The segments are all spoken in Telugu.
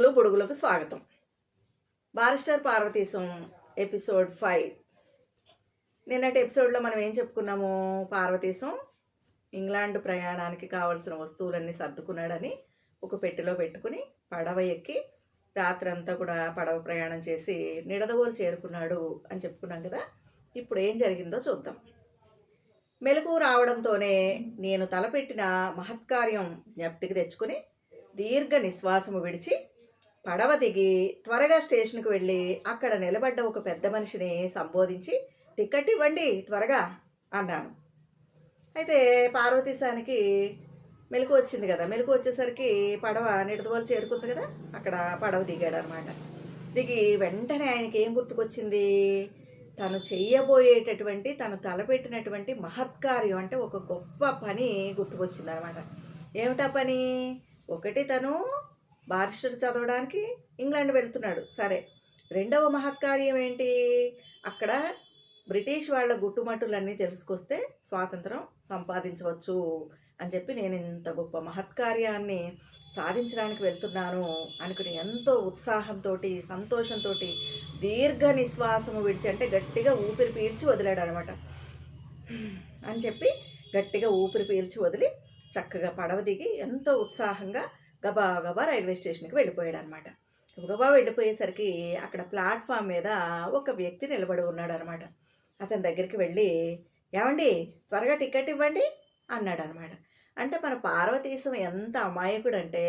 పొడుగులు పొడుగులకు స్వాగతం. Barrister Parvateesam episode five. నిన్నటి ఎపిసోడ్లో మనం ఏం చెప్పుకున్నాము? పార్వతీశం ఇంగ్లాండ్ ప్రయాణానికి కావలసిన వస్తువులన్నీ సర్దుకున్నాడని ఒక పెట్టెలో పెట్టుకుని పడవ ఎక్కి రాత్రంతా కూడా పడవ ప్రయాణం చేసి నిడదవోలు చేరుకున్నాడు అని చెప్పుకున్నాం కదా? ఇప్పుడు ఏం జరిగిందో చూద్దాం. మెలకు రావడంతోనే నేను తలపెట్టిన మహత్కార్యం జ్ఞప్తికి తెచ్చుకుని దీర్ఘ నిశ్వాసము విడిచి పడవ దిగి త్వరగా స్టేషన్కి వెళ్ళి అక్కడ నిలబడ్డ ఒక పెద్ద మనిషిని సంబోధించి టికెట్ ఇవ్వండి త్వరగా అన్నాను. అయితే పార్వతీశానికి మెలకు వచ్చింది కదా మెలకు వచ్చేసరికి పడవ నిడదవోలు చేరుకుంది కదా అక్కడ పడవ దిగాడు అనమాట దిగి వెంటనే ఆయనకి ఏం గుర్తుకొచ్చింది? తను చెయ్యబోయేటటువంటి తను తలపెట్టినటువంటి మహత్కార్యం అంటే ఒక గొప్ప పని గుర్తుకొచ్చింది అనమాట ఏమిటా పని? ఒకటి తను బారిస్టర్ చదవడానికి ఇంగ్లాండ్ వెళ్తున్నాడు. సరే రెండవ మహత్కార్యం ఏంటి? అక్కడ బ్రిటిష్ వాళ్ళ గుట్టుమట్టులన్నీ తెలుసుకొస్తే స్వాతంత్రం సంపాదించవచ్చు అని చెప్పి నేను ఇంత గొప్ప మహత్కార్యాన్ని సాధించడానికి వెళ్తున్నాను అనుకుని ఎంతో ఉత్సాహంతో సంతోషంతో దీర్ఘ నిశ్వాసము విడిచి అంటే గట్టిగా ఊపిరి పీల్చి వదిలాడు అనమాట అని చెప్పి గట్టిగా ఊపిరి పీల్చి వదిలి చక్కగా పడవ దిగి ఎంతో ఉత్సాహంగా గబా గబా రైల్వే స్టేషన్కి వెళ్ళిపోయాడు అనమాట గబా వెళ్ళిపోయేసరికి అక్కడ ప్లాట్ఫామ్ మీద ఒక వ్యక్తి నిలబడి ఉన్నాడు అనమాట అతని దగ్గరికి వెళ్ళి ఏమండి త్వరగా టికెట్ ఇవ్వండి అన్నాడు అనమాట అంటే మన పార్వతీశం ఎంత అమాయకుడు అంటే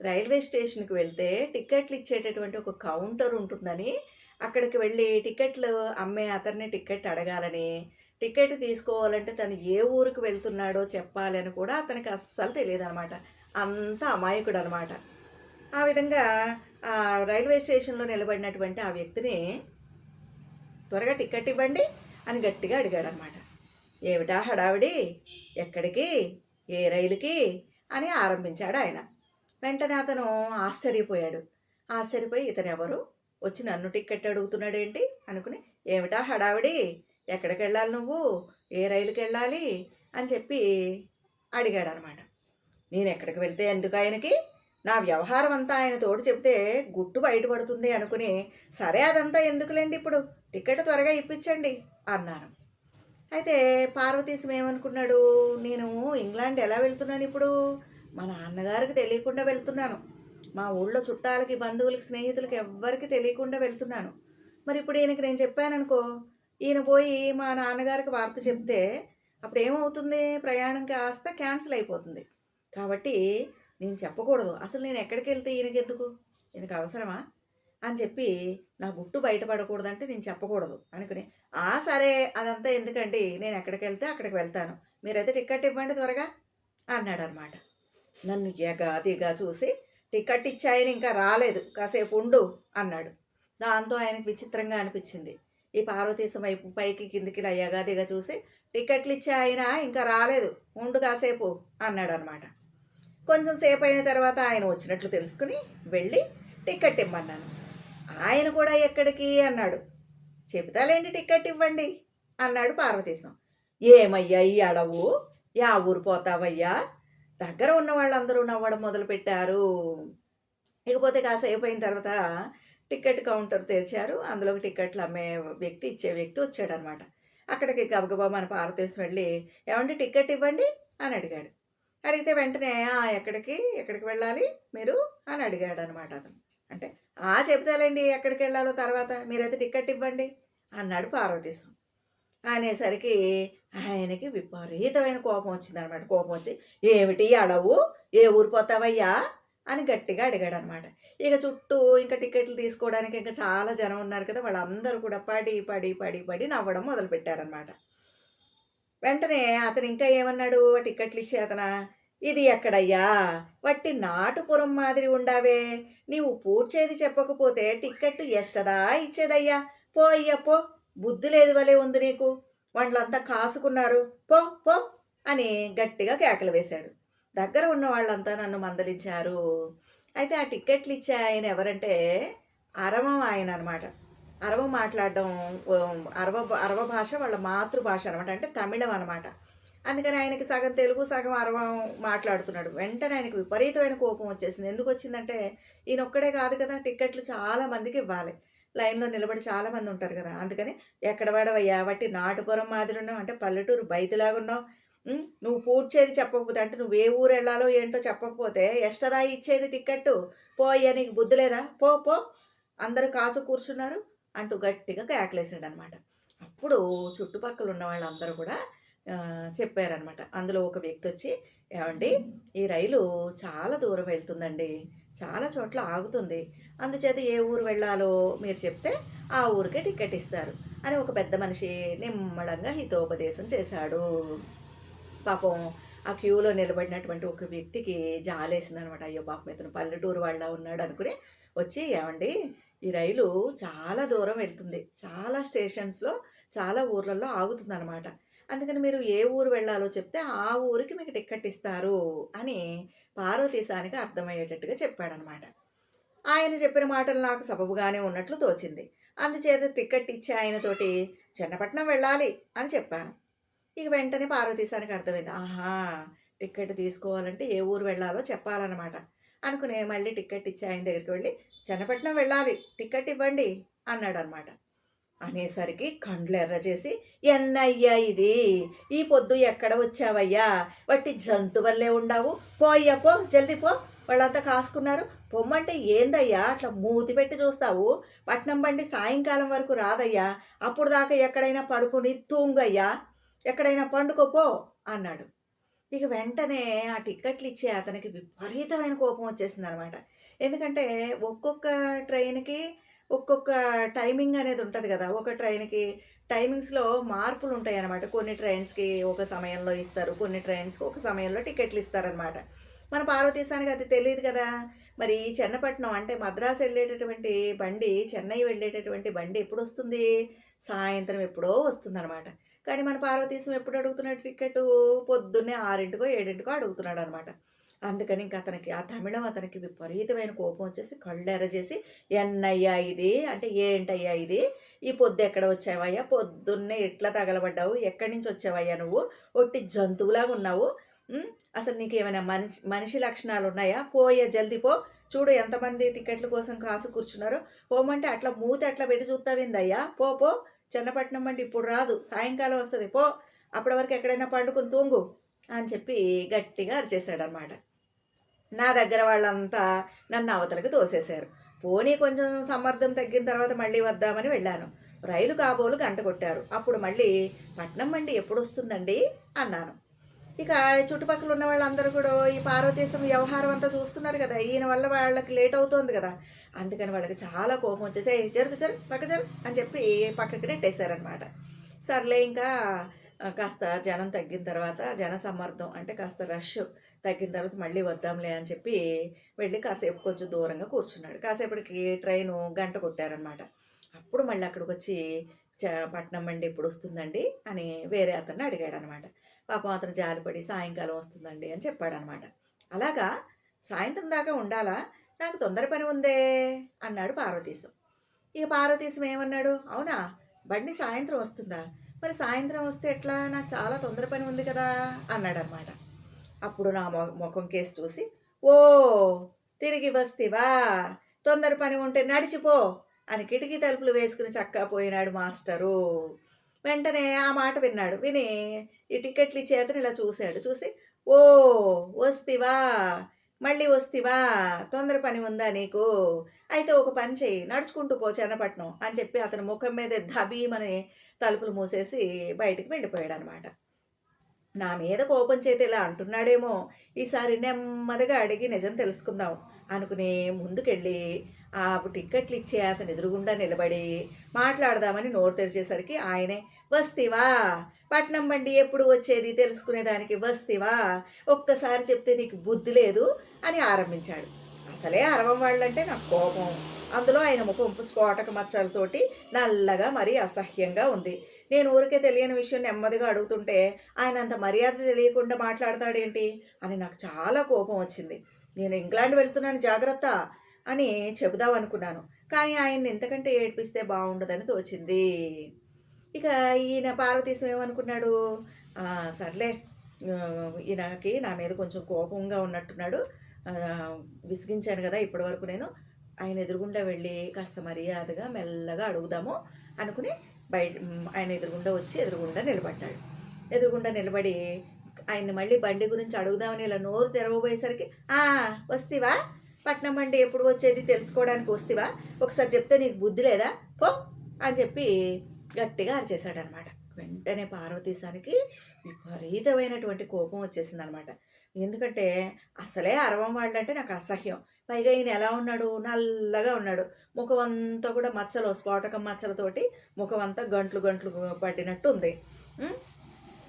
రైల్వే స్టేషన్కి వెళ్తే టికెట్లు ఇచ్చేటటువంటి ఒక కౌంటర్ ఉంటుందని అక్కడికి వెళ్ళి టికెట్లు అమ్మే అతన్ని టికెట్ అడగాలని టికెట్ తీసుకోవాలంటే తను ఏ ఊరికి వెళ్తున్నాడో చెప్పాలని కూడా అతనికి అస్సలు తెలియదు అనమాట అంత అమాయకుడు అనమాట ఆ విధంగా ఆ రైల్వే స్టేషన్లో నిలబడినటువంటి ఆ వ్యక్తిని త్వరగా టికెట్ ఇవ్వండి అని గట్టిగా అడిగాడు అనమాట ఏమిటా హడావిడి? ఎక్కడికి? ఏ రైలుకి? అని ఆరంభించాడు ఆయన. వెంటనే అతను ఆశ్చర్యపోయాడు. ఆశ్చర్యపోయి ఇతను ఎవరు వచ్చి నన్ను టికెట్ అడుగుతున్నాడేంటి? అనుకుని ఏమిటా హడావిడి? ఎక్కడికి వెళ్ళాలి నువ్వు? ఏ రైలుకి వెళ్ళాలి అని చెప్పి అడిగాడు అనమాట నేను ఎక్కడికి వెళ్తే ఎందుకు ఆయనకి? నా వ్యవహారం అంతా ఆయన తోడు చెప్తే గుట్టు బయటపడుతుంది అనుకుని సరే అదంతా ఎందుకులేండి ఇప్పుడు? టికెట్ త్వరగా ఇప్పించండి అన్నాను అయితే పార్వతీశం ఏమనుకున్నాడు? నేను ఇంగ్లాండ్ ఎలా వెళ్తున్నాను ఇప్పుడు? మా నాన్నగారికి తెలియకుండా వెళ్తున్నాను. మా ఊళ్ళో చుట్టాలకి బంధువులకి స్నేహితులకి ఎవ్వరికి తెలియకుండా వెళ్తున్నాను. మరి ఇప్పుడు ఈయనకి నేను చెప్పాననుకో ఈయన పోయి మా నాన్నగారికి వార్త చెప్తే అప్పుడు ఏమవుతుంది ప్రయాణం కాస్త క్యాన్సిల్ అయిపోతుంది. కాబట్టి నేను చెప్పకూడదు. అసలు నేను ఎక్కడికి వెళ్తే ఈయనకి ఎందుకు ఈయనకు అవసరమా? అని చెప్పి నా గుట్టు బయటపడకూడదంటే నేను చెప్పకూడదు అనుకుని. ఆ సరే అదంతా ఎందుకండి నేను ఎక్కడికి వెళ్తే అక్కడికి వెళ్తాను. మీరైతే టికెట్ ఇవ్వండి త్వరగా అన్నాడు అనమాట నన్ను ఎగాదిగా చూసి టికెట్ ఇచ్చాయని ఇంకా రాలేదు కాసేపు ఉండు అన్నాడు. దాంతో ఆయనకు విచిత్రంగా అనిపించింది. ఈ పార్వతీశం వైపు పైకి కిందికి ఇలా ఎగాదిగా చూసి టికెట్లు ఇచ్చే ఆయన ఇంకా రాలేదు ఉండు కాసేపు అన్నాడు అనమాట కొంచెం సేపు అయిన తర్వాత ఆయన వచ్చినట్లు తెలుసుకుని వెళ్ళి టికెట్ ఇమ్మన్నాను. ఆయన కూడా ఎక్కడికి అన్నాడు. చెబుతాలేండి టికెట్ ఇవ్వండి అన్నాడు పార్వతీశం. ఏమయ్యా ఈ అడవు? యా ఊరు పోతావయ్యా? దగ్గర ఉన్న వాళ్ళందరూ నవ్వడం మొదలుపెట్టారు. ఇకపోతే కాసేపు అయిన తర్వాత టికెట్ కౌంటర్ తెరిచారు. అందులోకి టికెట్లు అమ్మే వ్యక్తి ఇచ్చే వ్యక్తి వచ్చాడనమాట. అక్కడికి గబగబా మన పార్వతీశం వెళ్ళి ఏమండి టికెట్ ఇవ్వండి అని అడిగాడు. అడిగితే వెంటనే "ఆ, ఎక్కడికి ఎక్కడికి వెళ్ళాలి? మీరు అని అడిగాడు అనమాట అతను. అంటే ఆ చెబుతాలండి ఎక్కడికి వెళ్ళాలో తర్వాత? మీరైతే టికెట్ ఇవ్వండి అన్నాడు పార్వతీశం. అనేసరికి ఆయనకి విపరీతమైన కోపం వచ్చిందనమాట. కోపం వచ్చి ఏమిటి అడవు? ఏ ఊరు పోతావయ్యా? అని గట్టిగా అడిగాడు అనమాట ఇక చుట్టూ ఇంకా టికెట్లు తీసుకోవడానికి ఇంకా చాలా జనం ఉన్నారు కదా వాళ్ళందరూ కూడా పడి పడి పడి పడి నవ్వడం మొదలుపెట్టారనమాట. వెంటనే అతను ఇంకా ఏమన్నాడు? ఆ టికెట్లు ఇచ్చే అతనా ఇది ఎక్కడయ్యా? వట్టి నాటుపురం మాదిరి ఉండావే. నీవు పూడ్చేది చెప్పకపోతే టిక్కెట్టు ఎస్టదా ఇచ్చేదయ్యా? పో అయ్యా పో. బుద్ధి లేదు వలే ఉంది నీకు. వాళ్ళంతా కాసుకున్నారు. పో పో అని గట్టిగా కేకలు వేశాడు. దగ్గర ఉన్న వాళ్ళంతా నన్ను మందలించారు. అయితే ఆ టిక్కెట్లు ఇచ్చే ఆయన ఎవరంటే అరమం ఆయన అనమాట అరవ మాట్లాడడం అరవ అరవ భాష వాళ్ళ మాతృభాష అనమాట అంటే తమిళం అనమాట అందుకని ఆయనకి సగం తెలుగు సగం అరవం మాట్లాడుతున్నాడు. వెంటనే ఆయనకి విపరీతమైన కోపం వచ్చేసింది. ఎందుకు వచ్చిందంటే ఈయన ఒక్కడే కాదు కదా టిక్కెట్లు చాలా మందికి ఇవ్వాలి. లైన్లో నిలబడి చాలా మంది ఉంటారు కదా. అందుకని ఎక్కడ పడవయ్యా? బట్టి నాటుపురం మాదిరి ఉన్నావు. అంటే పల్లెటూరు బయటలాగున్నావు నువ్వు పూడ్చేది చెప్పకపోతే అంటే నువ్వు ఏ ఊరు వెళ్ళాలో ఏంటో చెప్పకపోతే ఎష్టదా ఇచ్చేది టిక్కెట్టు? పోయ్యా నీకు బుద్ధి లేదా? పో పో. అందరూ కాసు కూర్చున్నారు. అంటూ గట్టిగా కేకలేసాడు అనమాట అప్పుడు చుట్టుపక్కల ఉన్న వాళ్ళందరూ కూడా చెప్పారనమాట. అందులో ఒక వ్యక్తి వచ్చి ఏమండి ఈ రైలు చాలా దూరం వెళ్తుందండి. చాలా చోట్ల ఆగుతుంది. అందుచేత ఏ ఊరు వెళ్ళాలో మీరు చెప్తే ఆ ఊరికే టికెట్ ఇస్తారు అని ఒక పెద్ద మనిషి నిమ్మళంగా హితోపదేశం చేశాడు. పాపం ఆ క్యూలో నిలబడినటువంటి ఒక వ్యక్తికి జాలేసింది అనమాట అయ్యో పాపం ఇతను పల్లెటూరు వాళ్ళ ఉన్నాడు అనుకుని వచ్చి ఏమండి ఈ రైలు చాలా దూరం వెళ్తుంది. చాలా స్టేషన్స్లో చాలా ఊర్లలో ఆగుతుంది అనమాట అందుకని మీరు ఏ ఊరు వెళ్ళాలో చెప్తే ఆ ఊరికి మీకు టికెట్ ఇస్తారు అని పార్వతీశానికి అర్థమయ్యేటట్టుగా చెప్పాడనమాట ఆయన చెప్పిన మాటలు నాకు సబబుగానే ఉన్నట్లు తోచింది. అందుచేత టికెట్ ఇచ్చి ఆయనతోటి చిన్నపట్నం వెళ్ళాలి అని చెప్పాను. ఇక వెంటనే పార్వతీశానికి అర్థమైంది. ఆహా టికెట్ తీసుకోవాలంటే ఏ ఊరు వెళ్ళాలో చెప్పాలన్నమాట అనుకునే మళ్ళీ టికెట్ ఇచ్చి ఆయన దగ్గరికి వెళ్ళి చెన్నపట్నం వెళ్ళాలి టికెట్ ఇవ్వండి అన్నాడు అనమాట అనేసరికి కండ్లు ఎర్ర చేసి ఎన్నయ్యా ఇది? ఈ పొద్దు ఎక్కడ వచ్చావయ్యా? వట్టి జంతువల్లే ఉండావు. పోయ్యా పో జల్దీ పో. వాళ్ళంతా కాసుకున్నారు. పొమ్మంటే ఏందయ్యా? అట్లా మూతి పెట్టి చూస్తావు? పట్నం బండి సాయంకాలం వరకు రాదయ్యా. అప్పుడు దాకా ఎక్కడైనా పడుకుని తూంగయ్యా. ఎక్కడైనా పండుకోపో అన్నాడు. ఇక వెంటనే ఆ టిక్కెట్లు ఇచ్చే అతనికి విపరీతమైన కోపం వచ్చేసింది అనమాట ఎందుకంటే ఒక్కొక్క ట్రైన్కి ఒక్కొక్క టైమింగ్ అనేది ఉంటుంది కదా. ఒక ట్రైన్కి టైమింగ్స్లో మార్పులు ఉంటాయి అన్నమాట కొన్ని ట్రైన్స్కి ఒక సమయంలో ఇస్తారు కొన్ని ట్రైన్స్కి ఒక సమయంలో టికెట్లు ఇస్తారనమాట మన పార్వతీశానికి అది తెలియదు కదా. మరి చెన్నపట్నం అంటే మద్రాసు వెళ్ళేటటువంటి బండి చెన్నై వెళ్ళేటటువంటి బండి ఎప్పుడు వస్తుంది సాయంత్రం ఎప్పుడో వస్తుందన్నమాట. కానీ మన పార్వతీశం ఎప్పుడు అడుగుతున్నాడు టికెట్ పొద్దున్నే ఆరింటికో ఏడింటికో అడుగుతున్నాడు అనమాట అందుకని ఇంకా అతనికి ఆ తమిళం అతనికి విపరీతమైన కోపం వచ్చేసి కళ్ళు ఎర్రజేసి ఎన్నయ్యా ఇది? అంటే ఏంటయ్యా ఇది? ఈ పొద్దు ఎక్కడ వచ్చావయ్యా? పొద్దున్నే ఎట్లా తగలబడ్డావు? ఎక్కడి నుంచి వచ్చావయ్యా నువ్వు? ఒట్టి జంతువులాగా ఉన్నావు. అసలు నీకు ఏమైనా మనిషి మనిషి లక్షణాలు ఉన్నాయా? పోయే జల్దీ పో. చూడు ఎంతమంది టికెట్ల కోసం కాసు కూర్చున్నారు. పోమంటే అట్లా మూత అట్లా పెట్టి చూస్తావిందయ్యా పో పో. చిన్నపట్నం అంటే ఇప్పుడు రాదు. సాయంకాలం వస్తుంది. పో. అప్పటి వరకు ఎక్కడైనా పండుకుని తూంగు. అని చెప్పి గట్టిగా అరిచేశాడు నా దగ్గర వాళ్ళంతా నన్ను అవతలకి తోసేశారు. పోనీ కొంచెం సమర్థం తగ్గిన తర్వాత మళ్ళీ వద్దామని వెళ్ళాను. రైలు కాబోలు గంట కొట్టారు. అప్పుడు మళ్ళీ పట్నం మండి ఎప్పుడు వస్తుందండి అన్నాను. ఇక చుట్టుపక్కల ఉన్న వాళ్ళందరూ కూడా ఈ పార్వతీశం వ్యవహారం అంతా చూస్తున్నారు కదా ఈయన వల్ల వాళ్ళకి లేట్ అవుతోంది కదా. అందుకని వాళ్ళకి చాలా కోపం వచ్చేసే జరుగు జరు పక్క జరు అని చెప్పి పక్కకి నెట్టేశారనమాట సర్లే ఇంకా కాస్త జనం తగ్గిన తర్వాత జన సమ్మర్దం అంటే కాస్త రష్ తగ్గిన తర్వాత మళ్ళీ వద్దాంలే అని చెప్పి వెళ్ళి కాసేపు కొంచెం దూరంగా కూర్చున్నాడు. కాసేపటికి ట్రైను గంట కొట్టారనమాట అప్పుడు మళ్ళీ అక్కడికి వచ్చి పట్నం బండి ఇప్పుడు వస్తుందండి? అని వేరే అతన్ని అడిగాడు అనమాట పాపం అతను జాలిపడి సాయంకాలం వస్తుందండి అని చెప్పాడనమాట అలాగా? సాయంత్రం దాకా ఉండాలా? నాకు తొందర పని ఉందే అన్నాడు పార్వతీశం. ఇక పార్వతీశం ఏమన్నాడు? అవునా? బండి సాయంత్రం వస్తుందా? మరి సాయంత్రం వస్తే ఎట్లా? నాకు చాలా తొందర పని ఉంది కదా అన్నాడు అనమాట అప్పుడు నా మొ- ముఖం కేసు చూసి ఓ తిరిగి వస్తేవా? తొందర పని ఉంటే నడిచిపో అని కిటికీ తలుపులు వేసుకుని చక్కా పోయినాడు మాస్టరు. వెంటనే ఆ మాట విన్నాడు. విని ఈ టికెట్లు ఇచ్చే ఇలా చూశాడు. చూసి ఓ వస్తివా? మళ్ళీ వస్తివా? తొందర పని ఉందా నీకు? అయితే ఒక పని చెయ్యి నడుచుకుంటూ పో చెన్నపట్నం అని చెప్పి అతని ముఖం మీద దబీమని తలుపులు మూసేసి బయటికి వెళ్ళిపోయాడు అనమాట నా మీద కోపం చేతి ఇలా అంటున్నాడేమో ఈసారి నెమ్మదిగా అడిగి నిజం తెలుసుకుందాం అనుకుని ముందుకెళ్ళి ఆ టిక్కెట్లు ఇచ్చే అతను ఎదురుగుండా నిలబడి మాట్లాడదామని నోరు తెరిచేసరికి ఆయనే వస్తీవా? పట్నం బండి ఎప్పుడు వచ్చేది? తెలుసుకునేదానికి వస్తీవా? ఒక్కసారి చెప్తే నీకు బుద్ధి లేదు అని ఆరంభించాడు. అసలే అరవం వాళ్ళంటే నాకు కోపం. అందులో ఆయన ముఖం స్ఫోటక మచ్చలతోటి నల్లగా మరీ అసహ్యంగా ఉంది. నేను ఊరికే తెలియని విషయం నెమ్మదిగా అడుగుతుంటే ఆయన అంత మర్యాద తెలియకుండా మాట్లాడతాడేంటి అని నాకు చాలా కోపం వచ్చింది. నేను ఇంగ్లాండ్ వెళ్తున్నాను జాగ్రత్త అని చెబుదాం అనుకున్నాను. కానీ ఆయన్ని ఎంతకంటే ఏడ్పిస్తే బాగుండదని తోచింది. ఇక ఈయన పార్వతీశం ఏమనుకున్నాడు? సర్లే ఈయనకి నా మీద కొంచెం కోపంగా ఉన్నట్టున్నాడు. విసిగించాను కదా ఇప్పటివరకు నేను. ఆయన ఎదురుగుండా వెళ్ళి కాస్త మర్యాదగా మెల్లగా అడుగుదాము అనుకుని బయట ఆయన ఎదురుగుండా వచ్చి ఎదురుగుండా నిలబడ్డాడు. ఎదురుగుండా నిలబడి ఆయన్ని మళ్ళీ బండి గురించి అడుగుదామని ఇలా నోరు తెరవబోయేసరికి "ఆ, వస్తీవా? పట్నం బండి ఎప్పుడు వచ్చేది తెలుసుకోవడానికి వస్తివా? ఒకసారి చెప్తే నీకు బుద్ధి లేదా? పో అని చెప్పి గట్టిగా అరిచేశాడనమాట. వెంటనే పార్వతీశానికి విపరీతమైనటువంటి కోపం వచ్చేసింది అనమాట ఎందుకంటే అసలే అరవం వాళ్ళంటే నాకు అసహ్యం. పైగా ఈయన ఎలా ఉన్నాడు? నల్లగా ఉన్నాడు. ముఖం అంతా కూడా మచ్చలు స్ఫోటకం మచ్చలతోటి ముఖం అంతా గంట్లు గంట్లు పడినట్టు ఉంది.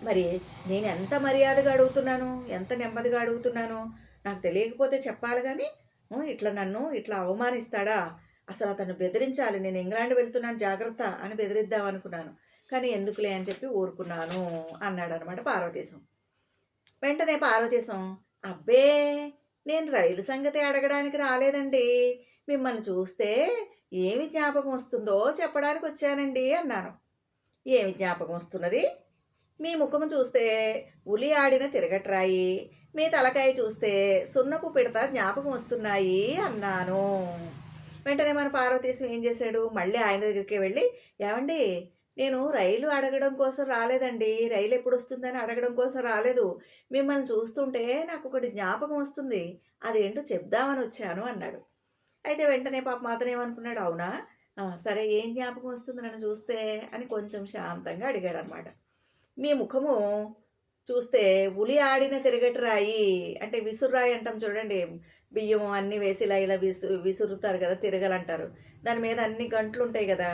మరి నేను ఎంత మర్యాదగా అడుగుతున్నాను? ఎంత నెమ్మదిగా అడుగుతున్నాను? నాకు తెలియకపోతే చెప్పాలి కానీ ఇట్లా నన్ను ఇట్లా అవమానిస్తాడా? అసలు అతను బెదిరించాలి. నేను ఇంగ్లాండ్ వెళ్తున్నాను జాగ్రత్త అని బెదిరిద్దాం అనుకున్నాను. కానీ ఎందుకులే అని చెప్పి ఊరుకున్నాను అన్నాడు అనమాట పార్వతీశం. వెంటనే పార్వతీశం అబ్బే! నేను రైలు సంగతి అడగడానికి రాలేదండి. మిమ్మల్ని చూస్తే ఏమి జ్ఞాపకం వస్తుందో చెప్పడానికి వచ్చానండి అన్నాను ఏమి జ్ఞాపకం వస్తున్నది? మీ ముఖము చూస్తే ఉలి ఆడిన తిరగట్రాయి. మీ తలకాయ చూస్తే సున్నపు పిడత జ్ఞాపకం వస్తున్నాయి అన్నాను. వెంటనే మన పార్వతీశం ఏం చేశాడు? మళ్ళీ ఆయన దగ్గరికి వెళ్ళి ఏమండి నేను రైలు అడగడం కోసం రాలేదండి. రైలు ఎప్పుడు వస్తుందని అడగడం కోసం రాలేదు. మిమ్మల్ని చూస్తుంటే నాకు ఒకటి జ్ఞాపకం వస్తుంది. అదేంటో చెప్దామని వచ్చాను అన్నాడు. అయితే వెంటనే పాప మాత్రం ఏమనుకున్నాడు? అవునా? సరే ఏం జ్ఞాపకం వస్తుంది నన్ను చూస్తే? అని కొంచెం శాంతంగా అడిగాడు అనమాట మీ ముఖము చూస్తే ఉలి ఆడిన తిరగటరాయి అంటే విసురురాయి అంటాం చూడండి. బియ్యం అన్నీ వేసి ఇలా ఇలా విసు విసురుతారు కదా తిరగలంటారు. దాని మీద అన్ని గంటలు ఉంటాయి కదా.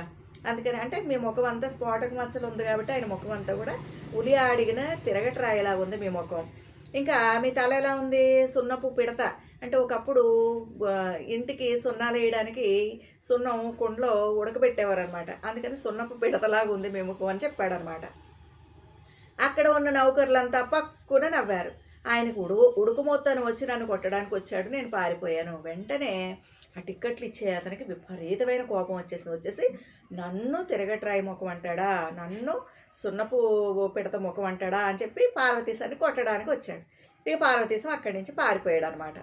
అందుకని అంటే మీ ముఖం అంతా స్ఫోటక మచ్చలు ఉంది కాబట్టి ఆయన ముఖం అంతా కూడా ఉలి ఆడిగిన తిరగటరాయిలా ఉంది మీ ముఖం. ఇంకా మీ తల ఎలా ఉంది? సున్నపు పిడత. అంటే ఒకప్పుడు ఇంటికి సున్నాలు వేయడానికి సున్నం కుండలో ఉడకబెట్టేవారనమాట అందుకని సున్నపు పిడతలాగా ఉంది మీ ముఖం అని చెప్పాడనమాట అక్కడ ఉన్న నౌకర్లంతా పక్కున నవ్వారు. ఆయనకు ఉడుకు ఉడుకుమోత్తాను వచ్చి నన్ను కొట్టడానికి వచ్చాడు నేను పారిపోయాను. వెంటనే ఆ టిక్కెట్లు ఇచ్చే అతనికి విపరీతమైన కోపం వచ్చేసింది. వచ్చేసి నన్ను తిరగట్రాయి ముఖం అంటాడా? నన్ను సున్నపు పిడత ముఖం అంటాడా? అని చెప్పి పార్వతీశాన్ని కొట్టడానికి వచ్చాడు. ఇక పార్వతీశం అక్కడి నుంచి పారిపోయాడు అనమాట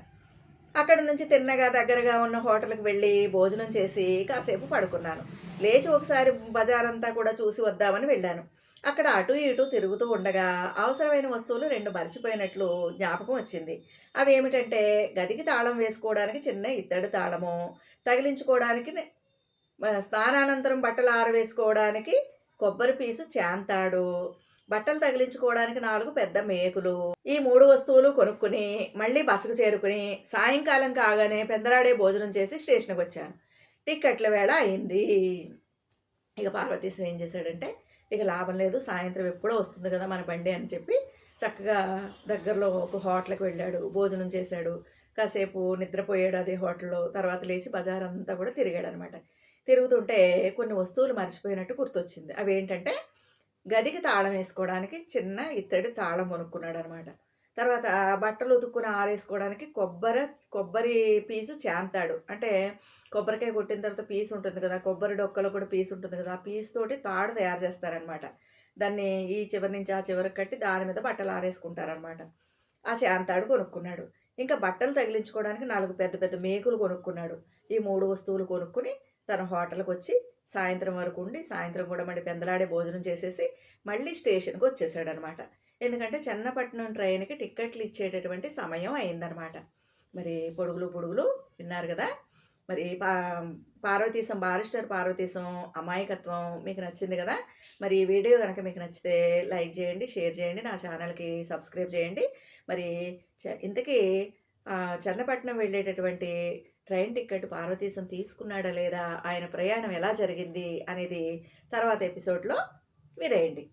అక్కడ నుంచి తిన్నగా దగ్గరగా ఉన్న హోటల్కి వెళ్ళి భోజనం చేసి కాసేపు పడుకున్నాను. లేచి ఒకసారి బజార్ అంతా కూడా చూసి వద్దామని వెళ్ళాను. అక్కడ అటు ఇటు తిరుగుతూ ఉండగా అవసరమైన వస్తువులు రెండు మరిచిపోయినట్లు జ్ఞాపకం వచ్చింది. అవి ఏమిటంటే గదికి తాళం వేసుకోవడానికి చిన్న ఇత్తడి తాళము తగిలించుకోవడానికి స్నానానంతరం బట్టలు ఆరవేసుకోవడానికి కొబ్బరి పీసు చాంతాడు. బట్టలు తగిలించుకోవడానికి నాలుగు పెద్ద మేకులు. ఈ మూడు వస్తువులు కొనుక్కుని మళ్ళీ బసకు చేరుకుని సాయంకాలం కాగానే పెందరాడే భోజనం చేసి స్టేషన్కి వచ్చాను. టిక్కెట్ల వేళ అయింది. ఇక పార్వతీశం ఏం చేశాడంటే ఇక లాభం లేదు సాయంత్రం ఎప్పుడో వస్తుంది కదా మన బండి అని చెప్పి చక్కగా దగ్గరలో ఒక హోటల్కి వెళ్ళాడు భోజనం చేశాడు. కాసేపు నిద్రపోయాడు అదే హోటల్లో తర్వాత లేచి బజార్ అంతా కూడా తిరిగాడు అనమాట తిరుగుతుంటే కొన్ని వస్తువులు మర్చిపోయినట్టు గుర్తొచ్చింది. అవి ఏంటంటే గదికి తాళం వేసుకోవడానికి చిన్న ఇత్తడి తాళం కొనుక్కున్నాడు అనమాట తర్వాత బట్టలు ఉతుక్కుని ఆరేసుకోవడానికి కొబ్బరి కొబ్బరి పీసు చేంతాడు. అంటే కొబ్బరికాయ కొట్టిన తర్వాత పీస్ ఉంటుంది కదా కొబ్బరి డొక్కలో కూడా పీస్ ఉంటుంది కదా ఆ పీస్ తోటి తాడు తయారు చేస్తారనమాట. దాన్ని ఈ చివరి నుంచి ఆ చివరికి కట్టి దాని మీద బట్టలు ఆరేసుకుంటారనమాట. ఆ చేంతాడు కొనుక్కున్నాడు. ఇంకా బట్టలు తగిలించుకోవడానికి నాలుగు పెద్ద పెద్ద మేకులు కొనుక్కున్నాడు. ఈ మూడు వస్తువులు కొనుక్కుని తన హోటల్కి వచ్చి సాయంత్రం వరకు ఉండి సాయంత్రం కూడా మళ్ళీ పెందలాడే భోజనం చేసేసి మళ్ళీ స్టేషన్కి వచ్చేసాడు అనమాట ఎందుకంటే చెన్నపట్నం ట్రైన్కి టిక్కెట్లు ఇచ్చేటటువంటి సమయం అయిందనమాట. మరి పొడుగులు పొడుగులు విన్నారు కదా? మరి పా పార్వతీశం బారిస్టర్ పార్వతీశం అమాయకత్వం మీకు నచ్చింది కదా? మరి ఈ వీడియో కనుక మీకు నచ్చితే లైక్ చేయండి షేర్ చేయండి నా ఛానల్కి సబ్స్క్రైబ్ చేయండి. మరి చ- ఇంతకీ చన్నపట్నం వెళ్ళేటటువంటి ట్రైన్ టికెట్ పార్వతీశం తీసుకున్నాడా లేదా? ఆయన ప్రయాణం ఎలా జరిగింది? అనేది తర్వాత ఎపిసోడ్లో మీరేయండి